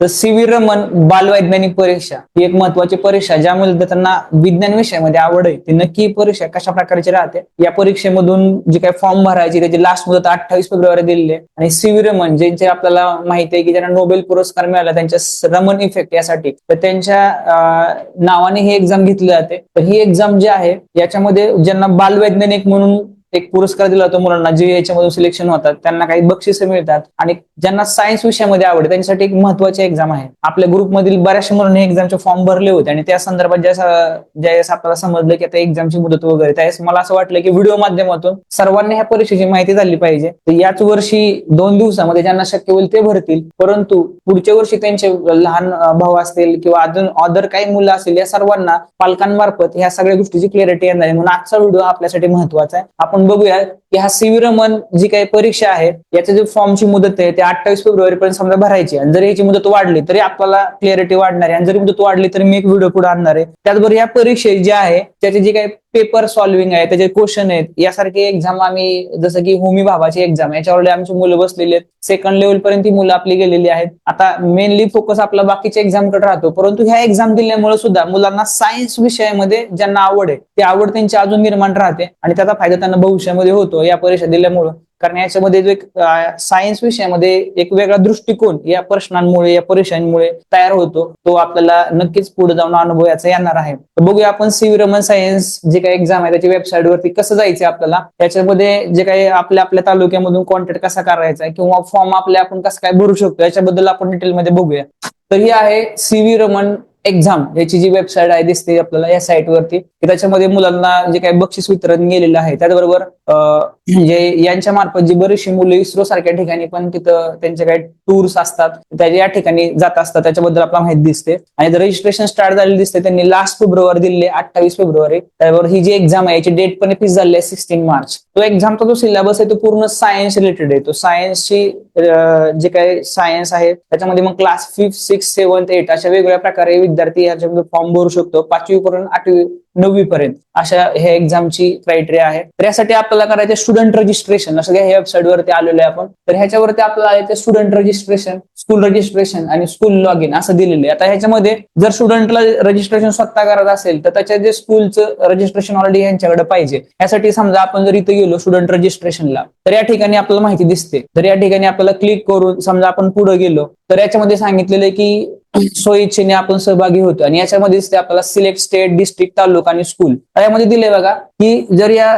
तर C V Raman बालवैज्ञानिक परीक्षा ही एक महत्वाची परीक्षा ज्यामुळे त्यांना विज्ञान विषयामध्ये आवड आहे. ती नक्की परीक्षा कशा प्रकारची राहते या परीक्षेमधून जे काही फॉर्म भरायची त्याची लास्ट मुदत अठ्ठावीस फेब्रुवारी दिलेली आहे. आणि सी व्ही रमन ज्यांचे आपल्याला माहिती आहे की ज्यांना नोबेल पुरस्कार मिळाला त्यांच्या रमन इफेक्ट यासाठी तर त्यांच्या नावाने ही एक्झाम घेतली जाते. तर ही एक्झाम जी आहे याच्यामध्ये ज्यांना बालवैज्ञानिक म्हणून एक पुरस्कार दिला जातो मुलांना जे याच्यामधून सिलेक्शन होतात त्यांना काही बक्षिसं मिळतात. आणि ज्यांना सायन्स विषयामध्ये आवड त्यांच्यासाठी एक महत्वाची एक्झाम आहे. आपल्या ग्रुपमधील बऱ्याचशा मुलांनी एक्झामचे फॉर्म भरले होते आणि त्या संदर्भात ज्यावेळेस ज्यावेळेस आपल्याला समजलं की आता एक्झामची मुदत वगैरे त्यावेळेस मला असं वाटलं की व्हिडिओ माध्यमातून सर्वांनी ह्या परीक्षेची माहिती झाली पाहिजे. तर याच वर्षी दोन दिवसामध्ये ज्यांना शक्य होईल ते भरतील. परंतु पुढच्या वर्षी त्यांचे लहान भाऊ असतील किंवा अजून अदर काही मुलं असतील या सर्वांना पालकांमार्फत ह्या सगळ्या गोष्टीची क्लिअरिटी येणार आहे. म्हणून आजचा व्हिडिओ आपल्यासाठी महत्त्वाचा आहे. आपण बघूया की हा रमन जी काही परीक्षा आहे याच्या जे फॉर्मची मुदत आहे ते अठ्ठावीस फेब्रुवारी पर्यंत समजा भरायची आणि जर याची मुदत वाढली तरी आपल्याला क्लिअरिटी वाढणार आहे. आणि जरी मुदत वाढली तरी मी एक व्हिडिओ पुढे आणणार आहे. त्याचबरोबर या परीक्षेत जे आहे त्याचे जे काही पेपर सॉल्विंग आहे त्याचे क्वेश्चन आहेत. यासारखे एक्झाम आम्ही जसं की होमी भावाची एक्झाम याच्यावर आमची मुलं बसलेली आहेत. सेकंड लेवल पर्यंत ही मुलं आपली गेलेली आहेत. आता मेनली फोकस आपला बाकीच्या एक्झामकडे राहतो. परंतु ह्या एक्झाम दिल्यामुळे सुद्धा मुलांना सायन्स विषयामध्ये ज्यांना आवड आहे ती आवड त्यांची अजून निर्माण राहते आणि त्याचा फायदा त्यांना भविष्यामध्ये होतो या परीक्षा दिल्यामुळं. कारण याच्यामध्ये जो एक सायन्स विषयामध्ये एक वेगळा दृष्टिकोन या प्रश्नांमुळे या परीक्षांमुळे तयार होतो. तो आपल्याला नक्कीच पुढे जाऊन अनुभव याचा येणार आहे. तर बघूया आपण सी रमन सायन्स जे काही एक्झाम आहे त्याची वेबसाईट वरती कसं जायचं आपल्याला? त्याच्यामध्ये जे काही आपल्या आपल्या तालुक्यामधून कॉन्टॅक्ट कसा करायचा आहे किंवा फॉर्म आपल्या आपण कसं काय भरू शकतो याच्याबद्दल आपण डिटेलमध्ये बघूया. तर ही आहे सी व्ही रमन एक्झाम याची जी वेबसाईट आहे दिसते आपल्याला या साईट वरती. त्याच्यामध्ये मुलांना जे काही बक्षीस वितरण गेलेलं आहे त्याचबरोबर जे म्हणजे यांच्या मार्फत जी बरीचशी मुलं इस्रो सारख्या ठिकाणी पण तिथं त्यांचे काही टूर्स असतात त्या या ठिकाणी जात असतात त्याच्याबद्दल आपल्याला माहिती दिसते. आणि रजिस्ट्रेशन स्टार्ट झालेली दिसते त्यांनी लास्ट फेब्रुवारी दिले अठ्ठावीस फेब्रुवारी. त्याबरोबर ही जी एक्झाम आहे याची डेट पण फिक्स झाली आहे सिक्स्टीन मार्च. तो एक्झामचा जो सिलेबस आहे तो पूर्ण सायन्स रिलेटेड आहे. तो सायन्सची जे काही सायन्स आहे त्याच्यामध्ये मग class fifth six seventh eight अशा वेगवेगळ्या प्रकारे विद्यार्थी याच्यामध्ये फॉर्म भरू शकतो. पाचवी पर्यंत आठवी नववी पर्यंत अशा ह्या एक्झामची क्रायटेरिया आहे. तर यासाठी आपल्याला करायचं स्टुडंट रजिस्ट्रेशन असं काही वेबसाईट वरती आलेलो आहे आपण? तर ह्याच्यावरती आपल्याला आहे ते स्टुडंट रजिस्ट्रेशन स्कूल रजिस्ट्रेशन आणि स्कूल लॉग इन असं दिलेलं आहे. आता ह्याच्यामध्ये जर स्टुडंटला रजिस्ट्रेशन स्वतः करायचं असेल तर त्याच्या जे स्कूलचं रजिस्ट्रेशन ऑलरेडी यांच्याकडे पाहिजे. यासाठी समजा आपण जर इथं गेलो स्टुडंट रजिस्ट्रेशनला तर या ठिकाणी आपल्याला माहिती दिसते. तर या ठिकाणी आपल्याला क्लिक करून समजा आपण पुढे गेलो तर याच्यामध्ये सांगितलेलं आहे की सोयीच्छेने आपण सहभागी होतो आणि याच्यामध्ये ते आपल्याला सिलेक्ट स्टेट डिस्ट्रिक्ट तालुका आणि स्कूल यामध्ये दिले बघा की जर या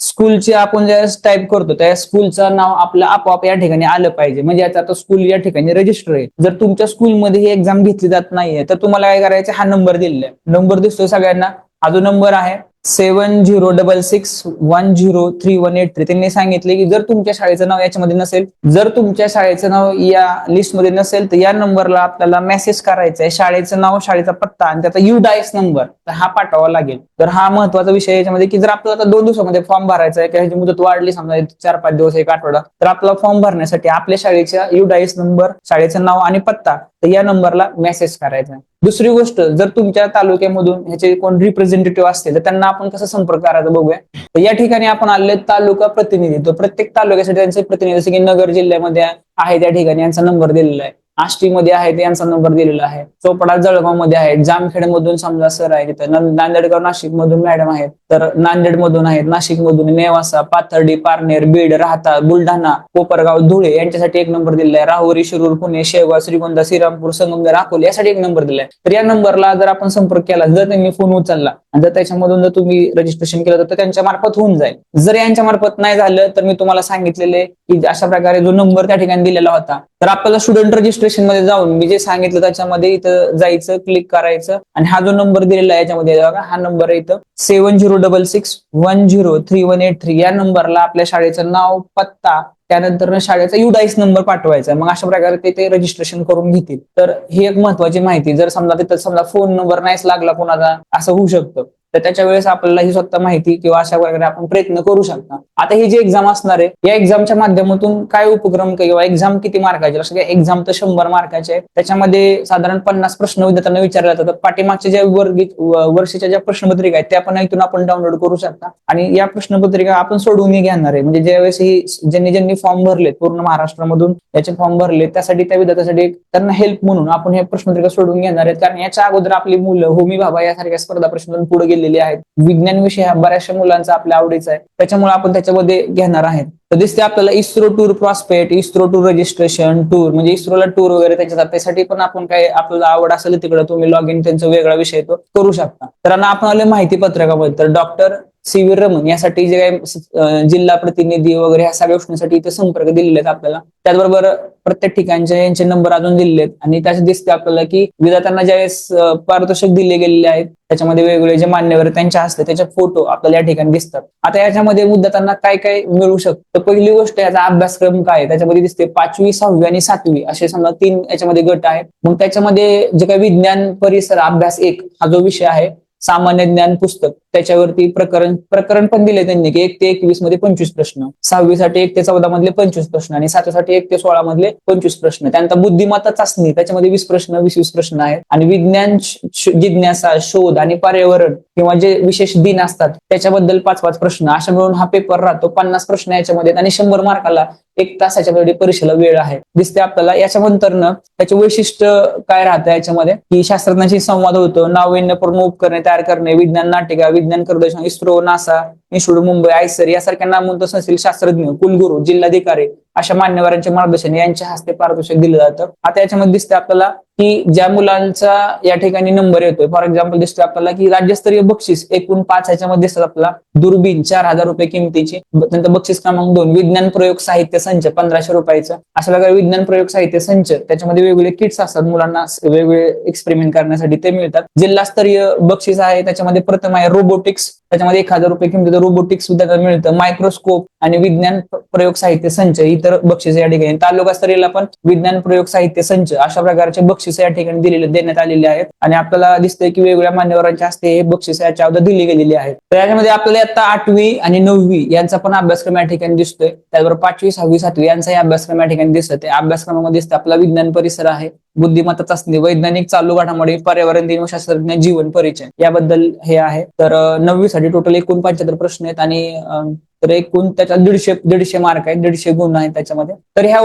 स्कूलची आपण ज्या टाईप करतो त्या स्कूलचं नाव आपलं आपोआप या ठिकाणी आलं पाहिजे. म्हणजे याचा आता स्कूल या ठिकाणी रजिस्टर आहे. जर तुमच्या स्कूलमध्ये ही एक्झाम घेतली जात नाहीये तर तुम्हाला काय करायचं? हा नंबर दिलेला आहे. नंबर दिसतोय सगळ्यांना. हा जो नंबर आहे seven zero double six one zero three one eight three त्यांनी सांगितले की जर तुमच्या शाळेचं नाव याच्यामध्ये नसेल जर तुमच्या शाळेचं नाव या लिस्टमध्ये नसेल तर या नंबरला आपल्याला मेसेज करायचा आहे. शाळेचं नाव शाळेचा पत्ता आणि त्याचा यू डायस नंबर तर हा पाठवावा लागेल. तर हा महत्त्वाचा विषय याच्यामध्ये की जर आपल्याला आता दोन दिवसामध्ये फॉर्म भरायचा आहे किंवा ह्याची मुदत वाढली समजा चार पाच दिवस एक आठवडा तर आपला फॉर्म भरण्यासाठी आपल्या शाळेच्या यू डायस नंबर शाळेचं नाव आणि पत्ता तर या नंबरला मेसेज करायचा आहे. दुसरी गोष्ट जर तुमच्या तालुक्यामधून ह्याचे कोण रिप्रेझेंटेटिव्ह असतील तर त्यांना आपण कसं संपर्क करायचा बघूया. तर या ठिकाणी आपण आले तालुका प्रतिनिधी तर प्रत्येक तालुक्यासाठी त्यांचे प्रतिनिधी जसे की नगर जिल्ह्यामध्ये आहे त्या ठिकाणी यांचा नंबर दिलेला आहे. आष्टीमध्ये आहे यांचा नंबर दिलेला आहे. चोपडा जळगावमध्ये आहे. जामखेड मधून समजा सर आहे तिथं. नांदेडकर नाशिक मधून मॅडम आहेत. तर नांदेड मधून आहेत. नाशिक मधून नेवासा पाथर्डी पारनेर बीड राहता बुलढाणा कोपरगाव धुळे यांच्यासाठी एक नंबर दिलेला आहे. राहुरी शिरूर पुणे शेवगाव श्रीगोंदा श्रीरामपूर संगमनेर अकोले यासाठी एक नंबर दिलाय तर या नंबरला जर आपण संपर्क केला जर त्यांनी फोन उचलला जर त्याच्यामधून जर तुम्ही रजिस्ट्रेशन केलं तर त्यांच्या मार्फत होऊन जाईल. जर यांच्या मार्फत नाही झालं तर मी तुम्हाला सांगितलेले की अशा प्रकारे जो नंबर त्या ठिकाणी दिलेला होता तर आपल्याला स्टुडंट रजिस्ट्रेशनमध्ये जाऊन मी जे सांगितलं त्याच्यामध्ये इथं जायचं क्लिक करायचं. आणि हा जो नंबर दिलेला आहे याच्यामध्ये बघा, हा नंबर आहे इथं seven zero double six one zero three one eight three या नंबरला आपल्या शाळेचं नाव पत्ता त्यानंतर शाळेचा युडाईस नंबर पाठवायचा मग अशा प्रकारे ते ते रजिस्ट्रेशन करून घेतील. तर ही एक महत्वाची माहिती. जर समजा तिथं समजा फोन नंबर नाहीच लागला कोणाचा असं होऊ शकतं. तर त्याच्या वेळेस आपल्याला ही स्वतः माहिती किंवा अशा प्रकारे आपण प्रयत्न करू शकता. आता ही जी एक्झाम असणार आहे या एक्झामच्या माध्यमातून काय उपक्रम किंवा एक्झाम किती मार्काची जसं घ्या एक्झाम तर शंभर मार्काचे आहे त्याच्यामध्ये साधारण पन्नास प्रश्न विद्यार्थ्यांना विचारले जातात. पाठीमागच्या ज्या वर्गी वर्षाच्या ज्या प्रश्नपत्रिका आहेत त्या पण इथून आपण डाउनलोड करू शकता. आणि या प्रश्नपत्रिका आपण सोडवून घेणार आहे. म्हणजे ज्यावेळेस ही ज्यांनी ज्यांनी फॉर्म भरले पूर्ण महाराष्ट्रामधून याचे फॉर्म भरले त्यासाठी त्या विद्यार्थ्यासाठी त्यांना हेल्प म्हणून आपण हे प्रश्नपत्रिका सोडवून घेणार आहेत. कारण याच्या अगोदर आपली मुलं होमी बाबा यासारख्या स्पर्धा प्रश्न पुढे केलेली आहेत. विज्ञान विषय हा बऱ्याचशा मुलांचा आपल्या आवडीचा आहे. त्याच्यामुळे आपण त्याच्यामध्ये घेणार आहेत. तर दिसते आपल्याला ISRO tour prospect ISRO tour registration tour म्हणजे इस्रोला टूर वगैरे त्याच्यात. त्यासाठी पण आपण काय आपल्याला आवड असेल तिकडे तुम्ही लॉग इन त्यांचा वेगळा विषय तो करू शकता. तर आपण आले माहिती पत्रकाबद्दल. तर डॉक्टर सी व्ही रमन यासाठी जे काही जिल्हा प्रतिनिधी वगैरे ह्या सगळ्या गोष्टींसाठी इथे संपर्क दिलेले आहेत आपल्याला. त्याचबरोबर प्रत्येक ठिकाणचे यांचे नंबर अजून दिलेले आहेत. आणि त्याचे दिसते आपल्याला की विद्यार्थ्यांना ज्यावेळेस पारितोषिक दिले गेलेले आहेत त्याच्यामध्ये वेगवेगळे जे मान्यवर त्यांच्या हस्ते त्याचे फोटो आपल्याला या ठिकाणी दिसतात. आता याच्यामध्ये विद्यार्थ्यांना काय काय मिळू शकतं? पहिली गोष्ट याचा अभ्यासक्रम काय आहे? त्याच्यामध्ये दिसते पाचवी सहावी आणि सातवी असे समजा तीन याच्यामध्ये गट आहेत. मग त्याच्यामध्ये जे काही विज्ञान परिसर अभ्यास एक हा जो विषय आहे सामान्य ज्ञान पुस्तक. त्याच्यावरती प्रकरण प्रकरण पण दिले त्यांनी की एक ते एकवीसमध्ये पंचवीस प्रश्न. सहावीसाठी एक ते चौदा मधले पंचवीस प्रश्न आणि सातवीसाठी एक ते सोळा मधले पंचवीस प्रश्न. त्यानंतर बुद्धिमत्ता चाचणी त्याच्यामध्ये वीस प्रश्न वीस वीस प्रश्न आहेत. आणि विज्ञान जिज्ञासा शोध आणि पर्यावरण किंवा जे विशेष दिन असतात त्याच्याबद्दल पाच पाच प्रश्न. अशा मिळून हा पेपर राहतो. पन्नास प्रश्न याच्यामध्ये आणि शंभर मार्काला एक तासाच्या परीक्षेला वेळ आहे. दिसते आपल्याला. याच्यानंतर त्याचे वैशिष्ट्य काय राहतं याच्यामध्ये? की शास्त्रज्ञांशी संवाद होतो नाविन्यपूर्ण उपकरणे तयार करणे विज्ञान नाटिका विज्ञान प्रदर्शन ISRO NASA institute Mumbai IISER यासारख्या नामवंत संस्थेतील शास्त्रज्ञ कुलगुरू जिल्हाधिकारी अशा मान्यवरांचे मार्गदर्शन यांच्या हस्ते पारितोषिक दिलं जातं. आता याच्यामध्ये दिसतं आपल्याला की ज्या मुलांचा या ठिकाणी नंबर येतोय फॉर एक्झाम्पल दिसतोय आपल्याला की राज्यस्तरीय बक्षीस एकूण पाच ह्याच्यामध्ये दिसतात आपल्याला. दुर्बीन चार हजार रुपये किमतीची नंतर बक्षीस क्रमांक दोन विज्ञान प्रयोग साहित्य संच पंधराशे रुपयाचं. अशा प्रकारे विज्ञान प्रयोग साहित्य संच त्याच्यामध्ये वेगवेगळे किट्स असतात मुलांना वेगवेगळे एक्सपेरिमेंट करण्यासाठी ते मिळतात. जिल्हास्तरीय बक्षीस आहे त्याच्यामध्ये प्रथम आहे रोबोटिक्स त्याच्यामध्ये एक हजार रुपये किमतीचं रोबोटिक्स सुद्धा मिळतं. मायक्रोस्कोप आणि विज्ञान प्रयोग साहित्य संच तर बक्षीस या ठिकाणी. तालुका स्तरीयला पण विज्ञान प्रयोग साहित्य संच अशा प्रकारचे बक्षीस या ठिकाणी दिलेले देण्यात आलेले आहेत. आणि आपल्याला दिसतंय की वेगवेगळ्या मान्यवरांच्या हस्ते हे बक्षीस याच्या अगोदर दिली गेलेली आहेत. तर याच्यामध्ये आपल्याला आता आठवी आणि नववी यांचा पण अभ्यासक्रम या ठिकाणी दिसतोय. त्याचबरोबर पाचवी सहावी सातवी यांचाही अभ्यासक्रम या ठिकाणी दिसत आहे अभ्यासक्रमामध्ये दिसतं आपला विज्ञान परिसर आहे. बुद्धिमत्ता चाचणी वैज्ञानिक चालू घडामोडी पर्यावरण दिन शास्त्रज्ञ जीवन परिचय याबद्दल हे आहे. तर नववीसाठी टोटल एकूण पंच्याहत्तर प्रश्न आहेत आणि तर एकूण त्याचा दीडशे दीडशे मार्क आहेत दीडशे गुण आहेत त्याच्यामध्ये. तर ह्या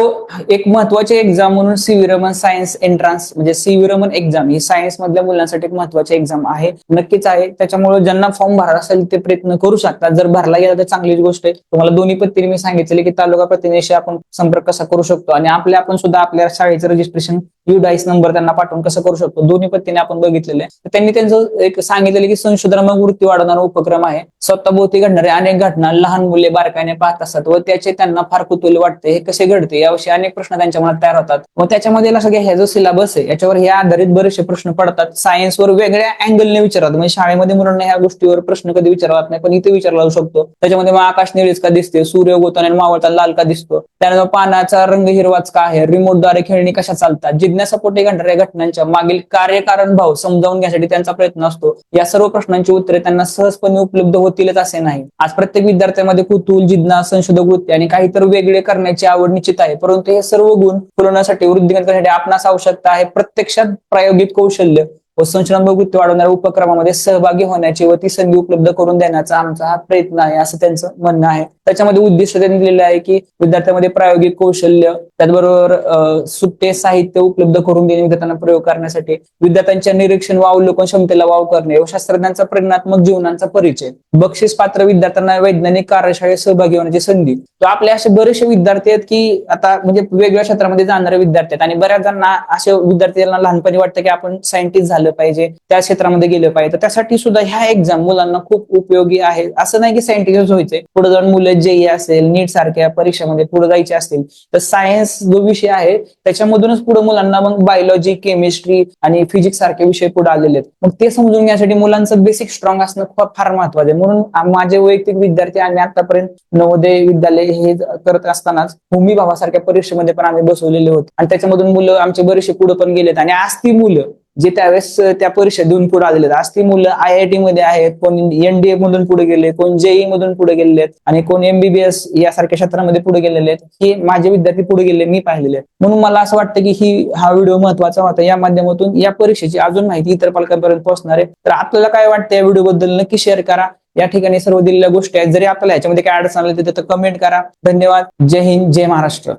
एक महत्वाची एक्झाम म्हणून सी रमन सायन्स एंट्रान्स म्हणजे सी रमन एक्झाम ही सायन्स मधल्या मुलांसाठी एक महत्वाची एक्झाम आहे. नक्कीच आहे. त्याच्यामुळे ज्यांना फॉर्म भरला असेल ते प्रयत्न करू शकतात. जर भरला गेला तर चांगलीच गोष्ट आहे. तुम्हाला दोन्ही पद्धतीने मी सांगितले की तालुका प्रतिनिधीशी आपण संपर्क कसा करू शकतो? आणि आपल्या आपण सुद्धा आपल्या शाळेचं रजिस्ट्रेशन यू डाईस नंबर त्यांना पाठवून कसं करू शकतो? दोन्ही पद्धतीने आपण बघितलेले आहे. त्यांनी त्यांचं एक सांगितलेलं की संशोधनामुळे वृत्ती वाढवणारा उपक्रम आहे. स्वतः भोवती घडणारे अनेक घटना लहान मुले बारकाईने पाहत असतात व त्याचे त्यांना फार कुतूहल वाटते. हे कसे घडते? याविषयी अनेक प्रश्न त्यांच्या मनात तयार होतात. व त्याच्यामध्ये लक्षात घ्या जो सिलेबस आहे याच्यावर हे आधारित बरेचसे प्रश्न पडतात. सायन्सवर वेगळ्या अँगलने विचारतात म्हणजे शाळेमध्ये मुलांना ह्या गोष्टीवर प्रश्न कधी विचारला नाही पण इथे विचारला जाऊ शकतो. त्याच्यामध्ये मग आकाश निळीच का दिसते? सूर्य गोताने मावळता लाल का दिसतो? त्यानंतर पानाचा रंग हिरवाच का आहे? रिमोटद्वारे खेळणी कशा चालतात? जिज्ञासापोटी घडणाऱ्या घटनांच्या मागील कार्यकारण भाव समजावून घेण्यासाठी त्यांचा प्रयत्न असतो. या सर्व प्रश्नांची उत्तरे त्यांना सहजपणे उपलब्ध होतीलच असे नाही. आज प्रत्येक विद्यार्थ्यांमध्ये कुतूल जिज्ञा संशोधक वृत्ती आणि काहीतरी वेगळे करण्याची आवड निश्चित आहे. परंतु हे सर्व गुण पुरवण्यासाठी वृद्धिंगत करण्यासाठी आपणास आवश्यकता आहे प्रत्यक्षात प्रायोगिक कौशल्य. व संशोधन वृत्ती वाढवणाऱ्या उपक्रमामध्ये सहभागी होण्याची व ती संधी उपलब्ध करून देण्याचा आमचा हा प्रयत्न आहे असं त्यांचं म्हणणं आहे. त्याच्यामध्ये उद्दिष्ट त्यांनी दिलेलं आहे की विद्यार्थ्यांमध्ये प्रायोगिक कौशल्य त्याचबरोबर सुट्टे साहित्य उपलब्ध करून देणे विद्यार्थ्यांना प्रयोग करण्यासाठी विद्यार्थ्यांच्या निरीक्षण व अवलोकन क्षमतेला वाव करणे व शास्त्रज्ञांचा प्रेरणात्मक जीवनाचा परिचय. बक्षीस पात्र विद्यार्थ्यांना वैज्ञानिक कार्यशाळेत सहभागी होण्याची संधी. तर आपले असे बरेचसे विद्यार्थी आहेत की आता म्हणजे वेगवेगळ्या क्षेत्रामध्ये जाणारे विद्यार्थी आहेत आणि बऱ्याच जणांना असे विद्यार्थ्यांना लहानपणी वाटतं की आपण सायंटिस्ट झालं पाहिजे त्या क्षेत्रामध्ये गेलं पाहिजे. तर त्यासाठी सुद्धा ह्या एक्झाम मुलांना खूप उपयोगी आहे. असं नाही की सायंटिस्ट व्हायचे पुढे जाऊन मुलं जेई असेल नीट सारख्या परीक्षेमध्ये पुढे जायचे असतील तर सायन्स जो विषय आहे त्याच्यामधूनच पुढे मुलांना मग बायोलॉजी केमिस्ट्री आणि फिजिक्स सारखे विषय पुढे आलेले आहेत. मग ते समजून घेण्यासाठी मुलांचं बेसिक स्ट्रॉंग असणं खूप फार महत्वाचं आहे. म्हणून माझे वैयक्तिक विद्यार्थी आणि आतापर्यंत नवोदय विद्यालय हे करत असतानाच भूमी भावासारख्या परीक्षेमध्ये पण आम्ही बसवलेले होते. आणि त्याच्यामधून मुलं आमचे बरेचसे पुढे पण गेलेत. आणि आज ती मुलं जे त्यावेळेस त्या परीक्षा देऊन पुढे आलेले आहेत. आज ती मुलं आय आय टी मध्ये आहेत कोण एनडीए मधून पुढे गेले कोण जेई मधून पुढे गेलेले आहेत आणि कोण एमबीबीएस यासारख्या क्षेत्रामध्ये पुढे गेलेले आहेत हे माझे विद्यार्थी पुढे गेले मी पाहिलेले आहेत. म्हणून मला असं वाटतं की ही हा व्हिडिओ महत्त्वाचा होता. या माध्यमातून या परीक्षेची अजून माहिती इतर पालकांपर्यंत पोहोचणार आहे. तर आपल्याला काय वाटतं या व्हिडिओ बद्दल नक्की शेअर करा. या ठिकाणी सर्व दिलेल्या गोष्टी आहेत. जरी आपल्याला ह्याच्यामध्ये काय अडचण आली तर कमेंट करा. धन्यवाद. जय हिंद जय महाराष्ट्र.